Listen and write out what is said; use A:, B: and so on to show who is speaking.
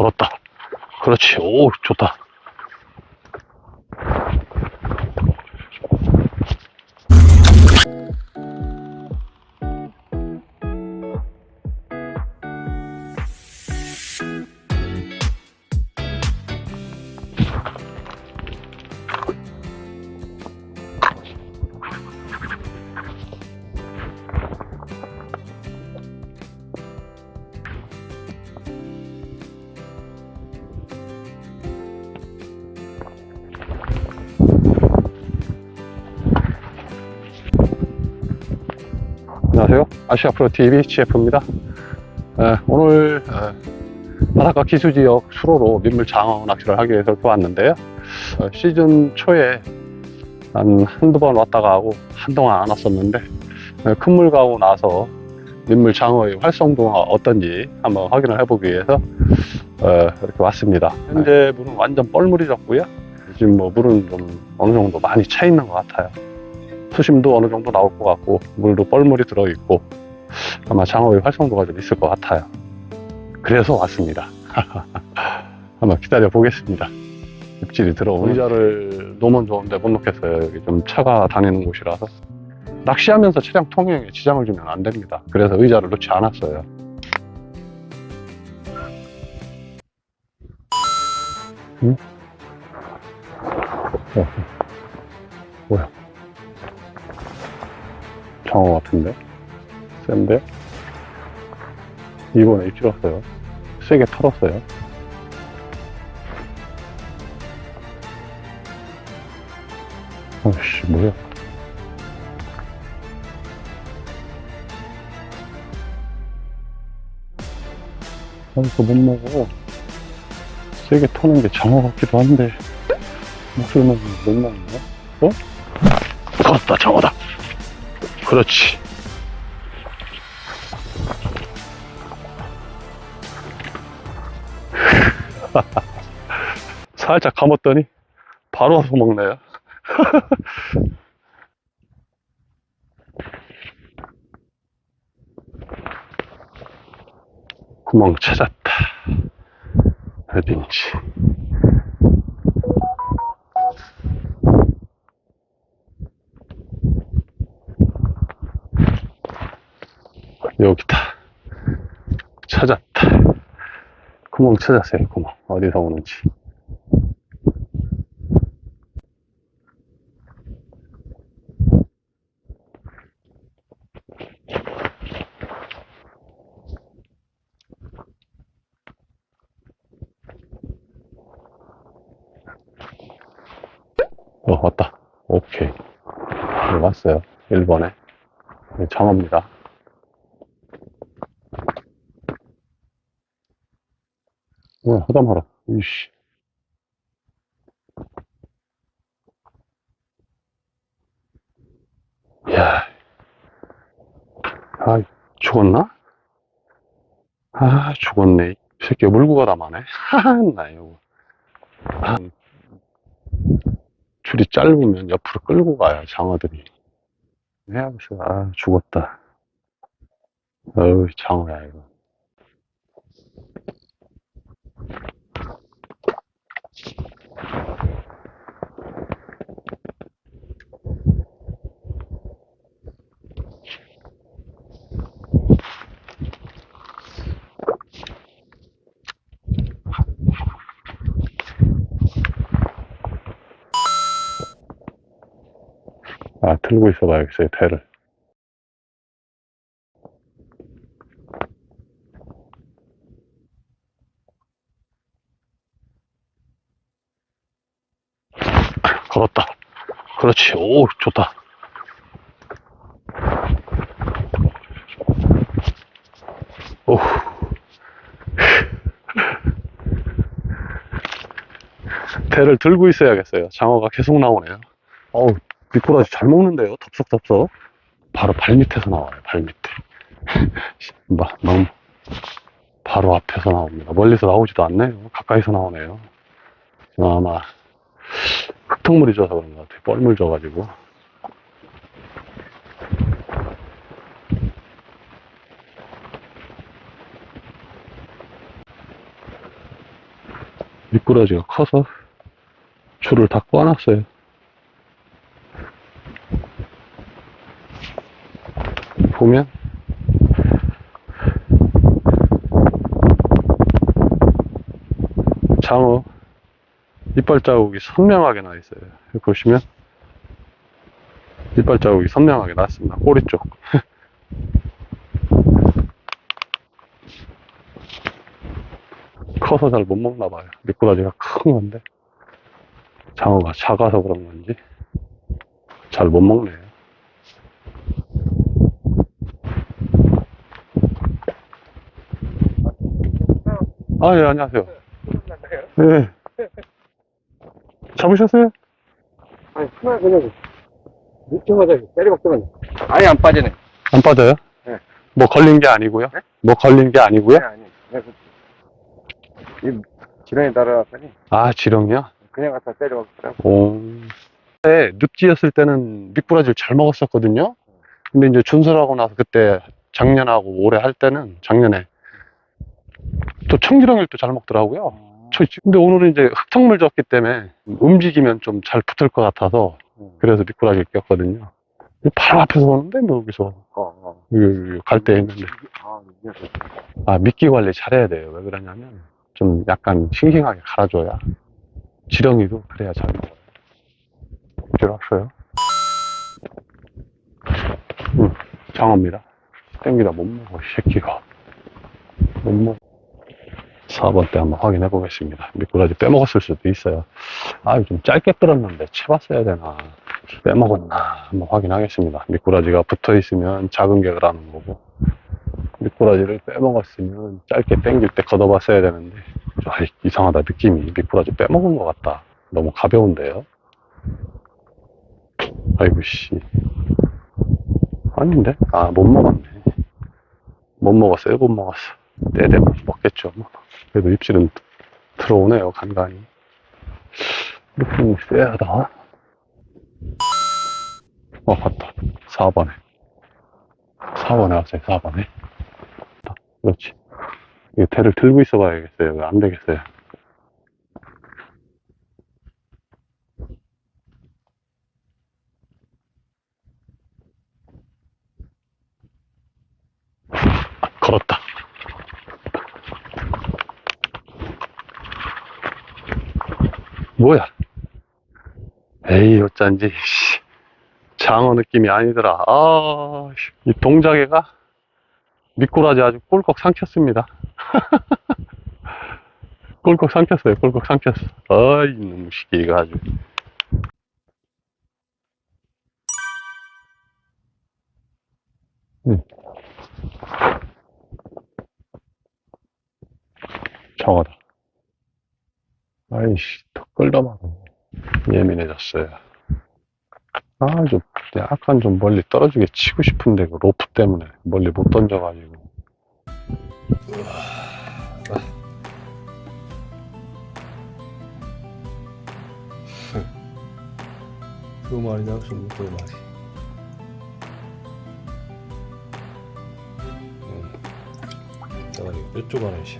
A: 걸었다. 그렇지. 오, 좋다. 안녕하세요. 아시아 프로 TV CF입니다. 오늘 에, 바닷가 기수지역 수로로 민물 장어 낚시를 하기 위해서 또 왔는데요. 어, 시즌 초에 한 한두 번 왔다가 하고 한동안 안 왔었는데 에, 큰물 가고 나서 민물 장어의 활성도가 어떤지 한번 확인을 해보기 위해서 어, 이렇게 왔습니다. 현재 물은 완전 뻘물이졌고요. 지금 뭐 물은 좀 어느 정도 많이 차 있는 것 같아요. 수심도 어느 정도 나올 것 같고 물도 뻘물이 들어있고 아마 장어의 활성도가 좀 있을 것 같아요. 그래서 왔습니다. 한번 기다려 보겠습니다. 입질이 들어오는 의자를 놓으면 좋은데 못 놓겠어요. 여기 좀 차가 다니는 곳이라서 낚시하면서 차량 통행에 지장을 주면 안 됩니다. 그래서 의자를 놓지 않았어요. 응? 어, 뭐야? 장어 같은데? 센데? 이번에 입질 왔어요. 세게 털었어요. 아씨, 뭐야. 아, 이거 못 먹어. 세게 터는 게 장어 같기도 한데, 목소리만 못 먹나? 어? 잡았다, 장어다. 그렇지. 살짝 감았더니 바로 와서 먹네요. 구멍 찾았다. 어딘지. 여기다. 찾았다. 구멍 찾았어요, 구멍. 어디서 오는지. 어, 왔다. 오케이. 네, 왔어요. 1번에. 네, 장어입니다. 야, 하다 말아. 이씨. 야. 아, 죽었나? 아, 죽었네. 이 새끼 물고 가다 마네. 하하, 나 이거. 아, 줄이 짧으면 옆으로 끌고 가요, 장어들이. 해야겠어. 아, 죽었다. 어우, 장어야, 이거. 아, 들고 있어 봐야겠어요, 배를. 걸었다. 그렇지. 오, 좋다. 오. 배를 들고 있어야겠어요. 장어가 계속 나오네요. 어우, 미꾸라지 잘 먹는데요. 덥석덥석. 바로 발 밑에서 나와요. 발 밑에. 막, 너무 바로 앞에서 나옵니다. 멀리서 나오지도 않네요. 가까이서 나오네요. 아마 흙탕물이 져서 그런 것 같아요. 뻘물 져가지고. 미꾸라지가 커서 줄을 다 꺼놨어요. 보면 장어 이빨 자국이 선명하게 나 있어요. 보시면 이빨 자국이 선명하게 났습니다. 꼬리 쪽. 커서 잘 못 먹나 봐요. 미꾸라지가 큰 건데 장어가 작아서 그런 건지 잘 못 먹네요. 아, 예, 안녕하세요. 예. 잡으셨어요?
B: 아니, 하나 그냥, 늦자마자 때려박더만 아예 안 빠지네.
A: 안 빠져요?
B: 네.
A: 뭐 걸린 게 아니고요?
B: 네?
A: 뭐 걸린 게 아니고요?
B: 아니, 아니. 그래서, 이, 지렁이 날아갔더니,
A: 아, 지렁이요?
B: 그냥 갖다 때려박더라고.
A: 오. 네, 늪지였을 때는 미꾸라지를 잘 먹었었거든요. 근데 이제 준설하고 나서 그때 작년하고 올해 할 때는 작년에 또 청지렁이를 또 잘 먹더라고요. 저, 근데 오늘은 이제 흙탕물 졌기 때문에 움직이면 좀 잘 붙을 것 같아서 그래서 미꾸라지를 꼈거든요. 바로 앞에서 오는데 뭐 여기서
B: 어, 어.
A: 갈때 있는데
B: 아, 이게
A: 아 미끼 관리 잘해야 돼요. 왜 그러냐면 좀 약간 싱싱하게 갈아줘야 지렁이도 그래야 잘 먹어요. 들어왔어요. 응, 장어입니다. 땡기다 못 먹어, 이 새끼가. 못 먹어. 4번 때 한번 확인해 보겠습니다. 미꾸라지 빼먹었을 수도 있어요. 아, 좀 짧게 끌었는데 채봤어야 되나. 빼먹었나. 한번 확인하겠습니다. 미꾸라지가 붙어 있으면 작은 격을 하는 거고. 미꾸라지를 빼먹었으면 짧게 땡길 때 걷어봤어야 되는데. 아, 이상하다. 느낌이. 미꾸라지 빼먹은 것 같다. 너무 가벼운데요? 아이고, 씨. 아닌데? 아, 못 먹었네. 못 먹었어요, 못 먹었어. 때되면 먹겠죠. 뭐. 그래도 입질은 들어오네요, 간간히. 느낌이 쎄하다. 어, 봤다. 4번에. 4번에 왔어요, 4번에. 그렇지. 이 대를 들고 있어 봐야겠어요. 안 되겠어요. 걸었다. 뭐야? 에이, 어쩐지, 씨. 장어 느낌이 아니더라. 아, 씨. 이 동작애가 미꾸라지 아주 꼴꺽 삼켰습니다. 꼴꺽 삼켰어요, 꼴꺽 삼켰어. 아이, 놈 시기가 아주. 응. 장어다. 아이씨, 더 끌다마고 예민해졌어요. 아, 좀, 약간 좀 멀리 떨어지게 치고 싶은데, 그 로프 때문에 멀리 못 던져가지고.
C: 두 마리 잡으면 두 마리. 응. 대가리 이쪽 안에 씨.